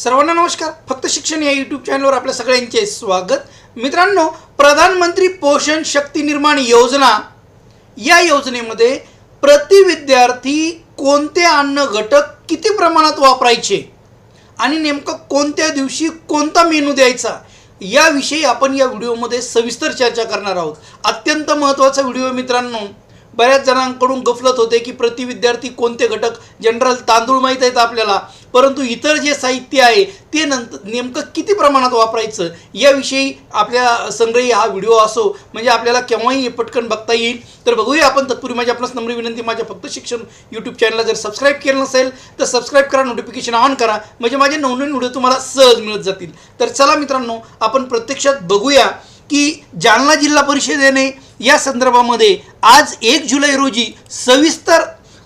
सर्वांना नमस्कार. फक्त शिक्षण या यूट्यूब चॅनलवर आपल्या सगळ्यांचे स्वागत. मित्रांनो प्रधानमंत्री पोषण शक्ती निर्माण योजना या योजनेमध्ये प्रति विद्यार्थी कोणते अन्न घटक किती प्रमाणात वापरायचे? आणि नेमकं कोणत्या दिवशी कोणता मेनू द्यायचा? याविषयी आपण या व्हिडिओमध्ये सविस्तर चर्चा करणार आहोत. अत्यंत महत्त्वाचा व्हिडिओ मित्रांनो. बऱ्याच जणांकडून गफलत होते की प्रति विद्यार्थी कोणते घटक जनरल तांदूळ माहीत आहेत आपल्याला. परंतु इतर जे साहित्य आहे ते नंतर नेमकं किती प्रमाणात वापरायचं? याविषयी आपल्या संग्रही हा व्हिडिओ असो म्हणजे आपल्याला केव्हाही हे पटकन बघता येईल. तर बघूया आपण तत्पूर्वी माझी आपणास नम्र विनंती माझ्या फक्त शिक्षण यूट्यूब चॅनलला जर सबस्क्राईब केलं नसेल तर सबस्क्राईब करा नोटिफिकेशन ऑन करा म्हणजे माझे नवनवीन व्हिडिओ तुम्हाला सहज मिळत जातील. तर चला मित्रांनो आपण प्रत्यक्षात बघूया की जालना जिल्हा परिषदेने या संदर्भामध्ये आज एक जुलै रोजी सविस्तर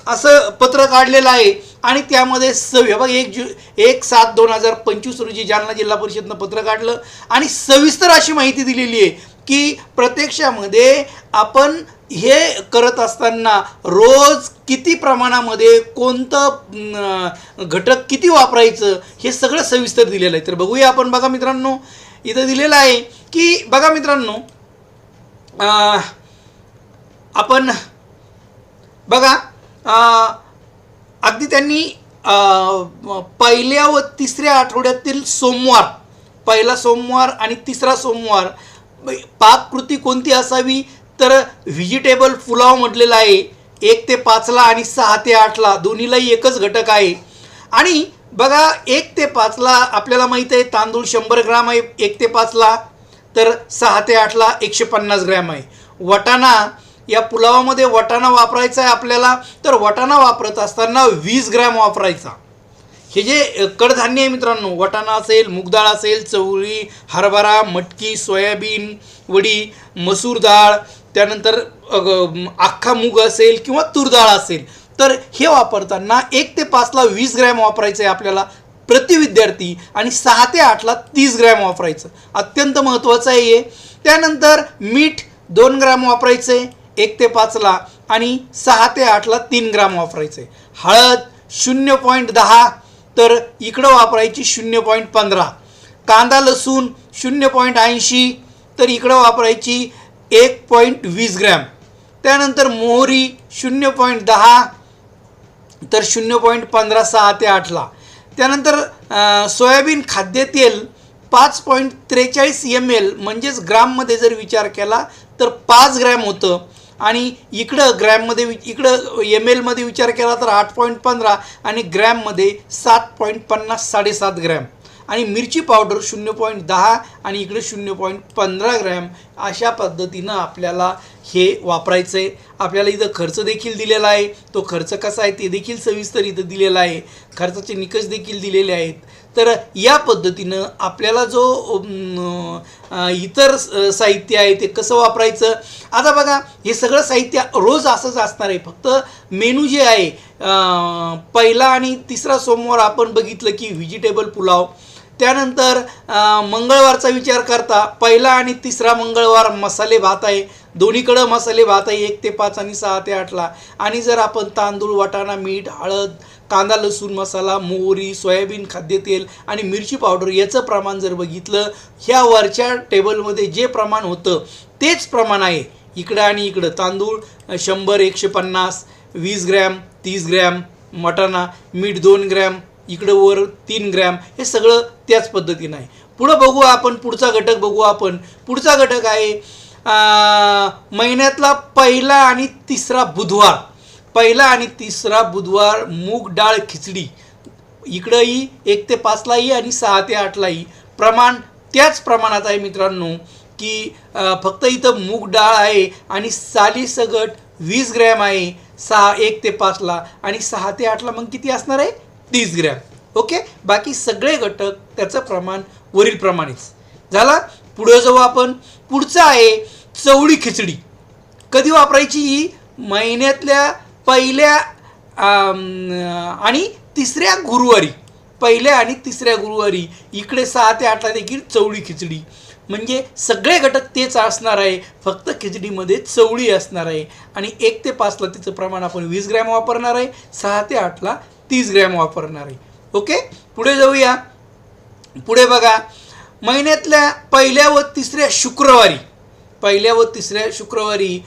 असं पत्र काढलेलं आहे आणि त्यामध्ये स हे बघा एक जु एक सात दोन हजार पंचवीस रोजी जालना जिल्हा परिषदनं पत्र काढलं आणि सविस्तर अशी माहिती दिलेली आहे की प्रत्यक्षामध्ये आपण हे करत असताना रोज किती प्रमाणामध्ये कोणतं घटक किती वापरायचं हे सगळं सविस्तर दिलेलं आहे. तर बघूया आपण. बघा मित्रांनो इथं दिलेलं आहे की बघा मित्रांनो आपण बघा अगदी त्यांनी पहिल्या व तिसऱ्या आठवड्यातील सोमवार पहिला सोमवार आणि तिसरा सोमवार पाककृती कोणती असावी? तर व्हिजिटेबल पुलाव म्हटलेला आहे. एक ते पाचला आणि सहा ते आठला दोन्हीलाही एकच घटक आहे. आणि बघा एक ते पाचला आपल्याला माहीत आहे तांदूळ शंभर ग्राम आहे एक ते पाचला. तर सहा ते आठला एकशे पन्नास ग्रॅम आहे. वटाणा या पुलावामध्ये वटाणा वापरायचा आहे आपल्याला तर वटाणा वापरत असताना वीस ग्रॅम वापरायचा. हे जे कडधान्य आहे मित्रांनो वटाणा असेल मुगडाळ असेल चवळी हरभरा मटकी सोयाबीन वडी मसूर डाळ त्यानंतर अख्खा मूग असेल किंवा तूर डाळ असेल तर हे वापरताना एक ते पाचला वीस ग्रॅम वापरायचं आहे आपल्याला. प्रति विद्यार्थी आणि सहा ते आठला तीस ग्रॅम वापरायचं. अत्यंत महत्त्वाचं आहे हे. त्यानंतर मीठ दोन ग्रॅम वापरायचे एक ते पाचला आणि सहा ते आठला तीन ग्राम वापरायचे. हळद शून्य पॉईंट दहा तर इकडं वापरायची शून्य पॉईंट पंधरा. कांदा लसूण शून्य पॉईंट ऐंशी तर इकडं वापरायची एक पॉईंट वीस ग्रॅम. त्यानंतर मोहरी शून्य पॉईंट दहा तर शून्य पॉईंट पंधरा सहा ते आठला. त्यानंतर सोयाबीन खाद्यतेल पाच पॉईंट त्रेचाळीस एम एल म्हणजेच ग्राममध्ये जर विचार केला तर पाच ग्रॅम होतं. आणि इकडं ग्रॅममध्ये वि इकडं एम एलमध्ये विचार केला तर आठ पॉईंट पंधरा आणि ग्रॅममध्ये सात पॉईंट पन्नास साडेसात ग्रॅम. आणि मिरची पावडर शून्य पॉईंट दहा आणि इकडे शून्य पॉईंट पंधरा ग्रॅम अशा पद्धतीनं आपल्याला हे वापरायचं आहे. आपल्याला इथं खर्च देखील दिलेला आहे. तो खर्च कसा आहे ते देखील सविस्तर इथं दिलेला आहे. खर्चाचे निकष देखील दिलेले आहेत. तर या पद्धतीनं आपल्याला जो इतर स- साहित्य आहे ते कसं वापरायचं? आता बघा हे सगळं साहित्य रोज असंच असणार आहे. फक्त मेनू जे आहे पहिला आणि तिसरा सोमवार आपण बघितलं की व्हिजिटेबल पुलाव त्यानंतर मंगळवारचा विचार करता पहिला आणि तिसरा मंगळवार मसाले भात आहे. दोन्हीकडं मसाले भात आहे एक ते पाच आणि सहा ते आठला. आणि जर आपण तांदूळ वाटाणा मीठ हळद कांदा लसूण मसाला मोहरी सोयाबीन खाद्यतेल आणि मिरची पावडर याचं प्रमाण जर बघितलं ह्या वरच्या टेबलमध्ये जे प्रमाण होतं तेच प्रमाण आहे. इकडं आणि इकडं. तांदूळ शंभर एकशे पन्नास वीस ग्रॅम तीस ग्रॅम मटाणा मीठ दोन ग्रॅम इकडं वर तीन ग्रॅम हे सगळं त्याच पद्धतीनं आहे. पुढं बघू आपण पुढचा घटक बघू आपण. पुढचा घटक आहे महिन्यातला पहिला आणि तिसरा बुधवार. पहिला आणि तिसरा बुधवार मूग डाळ खिचडी. इकडंही एक ते पाचलाही आणि सहा ते आठलाही. प्रमाण त्याच प्रमाणात आहे मित्रांनो की फक्त इथं मूग डाळ आहे आणि साली सगट वीस ग्रॅम आहे. सहा एक ते पाचला. आणि सहा ते आठला मग किती असणार आहे? तीस ग्रॅम. ओके? बाकी सगळे घटक त्याचं प्रमाण वरील प्रमाणेच. झाला? पुढे जाऊ आपण. पुढचं आहे चवळी खिचडी. कधी वापरायची ही? महिन्यातल्या पहिल्या आणि तिसऱ्या गुरुवारी. पहिल्या आणि तिसऱ्या गुरुवारी. इकडे सहा ते आठला देखील चवळी खिचडी. म्हणजे सगळे घटक तेच असणार आहे. फक्त खिचडीमध्ये चवळी असणार आहे. आणि एक ते पाचला तिचं प्रमाण आपण वीस ग्रॅम वापरणार आहे. सहा ते आठला तीस ग्रॅम वापरणार आहे. ओके? पुढे जाऊया. पुढे बघा. महिन्यातल्या पहिल्या व तिसऱ्या शुक्रवारी पहिल्या व तिसऱ्या शुक्रवारी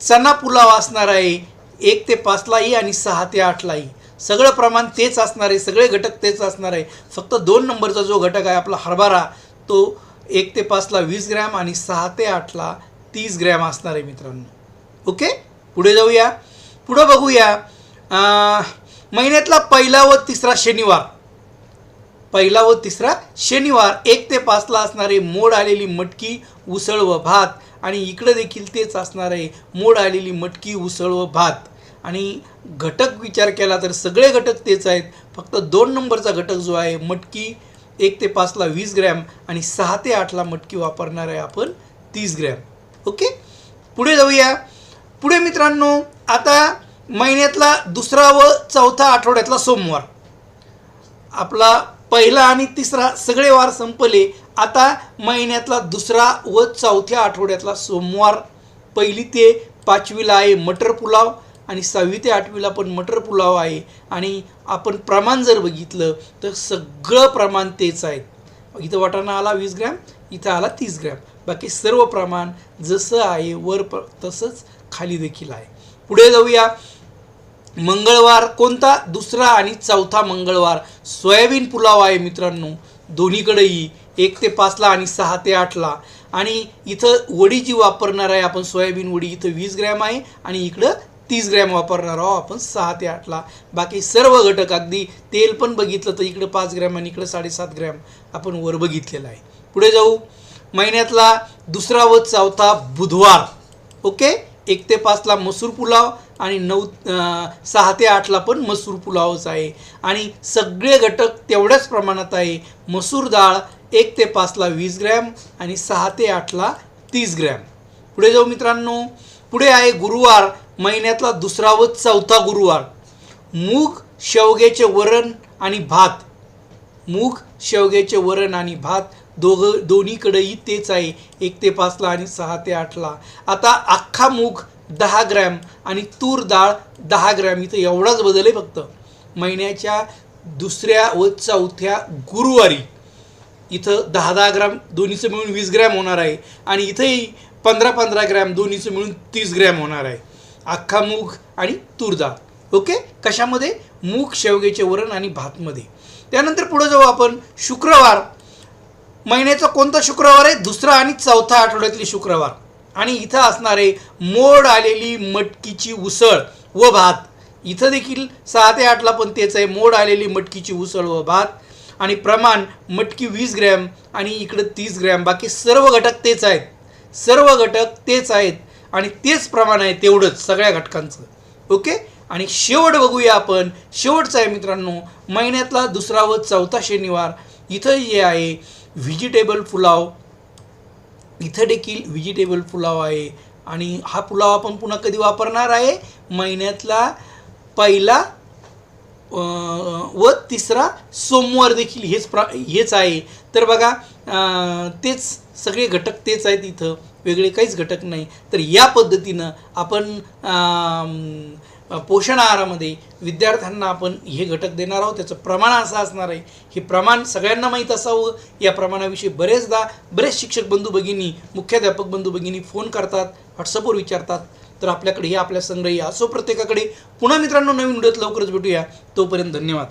चना पुलाव असणार आहे. एक ते पाचलाही आणि सहा ते आठलाही सगळं प्रमाण तेच असणार आहे. सगळे घटक तेच असणार आहे. फक्त दोन नंबरचा जो घटक आहे आपला हरभरा तो एक ते पाचला वीस ग्रॅम आणि सहा ते आठला तीस ग्रॅम असणार आहे मित्रांनो. ओके? पुढे जाऊया. पुढं बघूया. महिन्यातला पहिला व तिसरा शनिवार. पहिला व तिसरा शनिवार. एक ते पाचला असणारे मोड आलेली मटकी उसळ व भात. आणि इकडं देखील तेच असणार आहे मोड आलेली मटकी उसळ व भात. आणि घटक विचार केला तर सगळे घटक तेच आहेत. फक्त दोन नंबरचा घटक जो आहे मटकी एक ते पाचला वीस ग्रॅम आणि सहा ते आठला मटकी वापरणार आहे आपण तीस ग्रॅम. ओके? पुढे जाऊया. पुढे मित्रांनो आता महिन्यातला दुसरा व चौथा आठवड्यातला सोमवार. आपला पहिला आणि तिसरा सगळे वार संपले. आता महिन्यातला दुसरा व चौथ्या आठवड्यातला सोमवार. पहिली ते पाचवीला आहे मटर पुलाव आणि सहावी ते आठवीला पण मटर पुलाव आहे. आणि आपण प्रमाण जर बघितलं तर सगळं प्रमाण तेच आहे. इथं वाटाणा आला वीस ग्रॅम इथं आला तीस ग्रॅम. बाकी सर्व प्रमाण जसं आहे वर प तसंच खाली देखील आहे. पुढे जाऊया. मंगळवार कोणता? दुसरा आणि चौथा मंगळवार. सोयाबीन पुलाव आहे मित्रांनो. दोन्हीकडेही एक ते पाचला आणि सहा ते आठला. आणि इथं वडी जी वापरणार आहे आपण सोयाबीन वडी इथं वीस ग्रॅम आहे आणि इकडं तीस ग्रॅम वापरणार आहोत आपण सहा ते आठला. बाकी सर्व घटक अगदी तेल पण बघितलं तर इकडं पाच ग्रॅम आणि इकडं साडेसात ग्रॅम आपण वर बघितलेलं आहे. पुढे जाऊ. महिन्यातला दुसरा व चौथा बुधवार. ओके? एक ते पाचला मसूर पुलाव आणि नऊ सहा ते आठला पण मसूर पुलावच आहे. आणि सगळे घटक तेवढ्याच प्रमाणात आहे. मसूर डाळ एक ते पाचला वीस ग्रॅम आणि सहा ते आठला तीस ग्रॅम. पुढे जाऊ मित्रांनो. पुढे आहे गुरुवार महिन्यातला दुसरा व चौथा गुरुवार. मूग शेवग्याचे वरण आणि भात. मूग शेवग्याचे वरण आणि भात दोघं दोन्हीकडेही तेच आहे. एक ते पाचला आणि सहा ते आठला. आता अख्खा मूग दहा ग्रॅम आणि तूर डाळ दहा ग्रॅम. इथं एवढाच बदल आहे फक्त. महिन्याच्या दुसऱ्या व चौथ्या गुरुवारी इथं दहा दहा ग्रॅम दोन्हीचं मिळून वीस ग्रॅम होणार आहे. आणि इथंही पंधरा पंधरा ग्रॅम दोन्हीचं मिळून तीस ग्रॅम होणार आहे. अख्खा मूग आणि तूर डाळ. ओके? कशामध्ये? मूग शेवग्याचे वरण आणि भातमध्ये. त्यानंतर पुढे जाऊ आपण. शुक्रवार. महिन्याचा कोणता शुक्रवार आहे? दुसरा आणि चौथा आठवड्यातली शुक्रवार. आणि इथं असणारे मोड आलेली मटकीची उसळ व भात. इथं देखील सहा ते आठला पण तेच आहे. मोड आलेली मटकीची उसळ व भात. आणि प्रमाण मटकी वीस ग्रॅम आणि इकडं तीस ग्रॅम. बाकी सर्व घटक तेच आहेत. सर्व घटक तेच आहेत. आणि तेच प्रमाण आहे तेवढंच सगळ्या घटकांचं. ओके? आणि शेवट बघूया आपण. शेवटचा आहे मित्रांनो महिन्यातला दुसरा व चौथा शनिवार. इथं जे आहे व्हेजिटेबल पुलाव. इथं देखील व्हेजिटेबल पुलाव आहे. आणि हा पुलाव आपण पुन्हा कधी वापरणार आहे? महिन्यातला पहिला व तिसरा सोमवार देखील हेच प्रा हेच आहे. तर बघा तेच सगळे घटक तेच आहेत इथं. वेगळे काहीच घटक नाही. तर या पद्धतीनं आपण पोषण आहारामध्ये विद्यार्थ्यांना आपण हे घटक देणार आहोत. त्याचं प्रमाण असं असणार आहे. हे प्रमाण सगळ्यांना माहीत असावं. या प्रमाणाविषयी बरेचदा बरेच शिक्षक बंधू भगिनी मुख्याध्यापक बंधू भगिनी फोन करतात व्हॉट्सअपवर विचारतात. तर आपल्याकडे हे आपल्या संग्रही असो प्रत्येकाकडे. पुन्हा मित्रांनो नवीन व्हिडिओत लवकरच भेटूया. तोपर्यंत धन्यवाद.